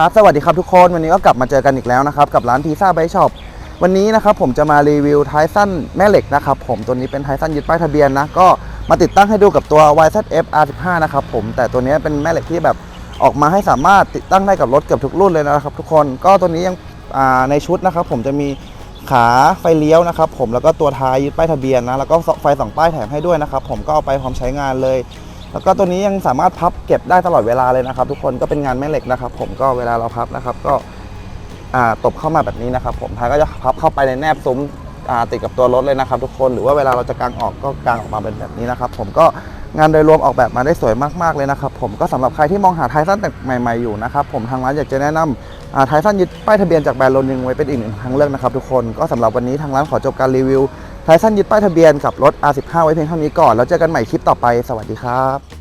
ครับสวัสดีครับทุกคนวันนี้ก็กลับมาเจอกันอีกแล้วนะครับกับร้านพีซ่าไบช็อปวันนี้นะครับผมจะมารีวิวไทสั้นแม่เหล็กนะครับผมตัวนี้เป็นไทสั้นยึดป้ายทะเบียนนะก็มาติดตั้งให้ดูกับตัว YZF R15 นะครับผมแต่ตัวนี้เป็นแม่เหล็กที่แบบออกมาให้สามารถติดตั้งได้กับรถเกือบทุกรุ่นเลยนะครับ ทุกคนก็ตัวนี้ยังในชุดนะครับผมจะมีขาไฟเลี้ยวนะครับผมแล้วก็ตัวท้ายยึดป้ายทะเบียนนะแล้วก็ไฟสองป้ายแถมให้ด้วยนะครับผมก็เอาไปพร้อมใช้งานเลย แล้วก็ตัวนี้ยังสามารถพับเก็บได้ตลอดเวลาเลยนะครับ ทุกคนก็เป็นงานแม่เหล็กนะครับ ผมก็เวลาเราพับนะครับ ก็ตบเข้ามาแบบนี้นะครับ ผมท้ายก็จะพับเข้าไปในแนบซุ้มติดกับตัวรถเลยนะครับ ทุกคนหรือว่าเวลาเราจะกางออกก็กางออกมาเป็นแบบนี้นะครับ ผมก็งานโดยรวมออกแบบมาได้สวยมากๆเลยนะครับ ผมก็สำหรับใครที่มองหาไทสั้นแต่ใหม่ๆอยู่นะครับ ผมทางร้านอยากจะแนะนำอ่าไทสั้นยึดป้ายทะเบียนจากแบรนด์โลนึงไว้เป็นอีกหนึ่งทางเลือกนะครับ ทุกคนก็สำหรับวันนี้ทางร้านขอจบการรีวิว ไทสั้นยึดป้ายทะเบียนกับรถ R15 ไว้เพียงเท่านี้ก่อน แล้วเจอกันใหม่คลิปต่อไป สวัสดีครับ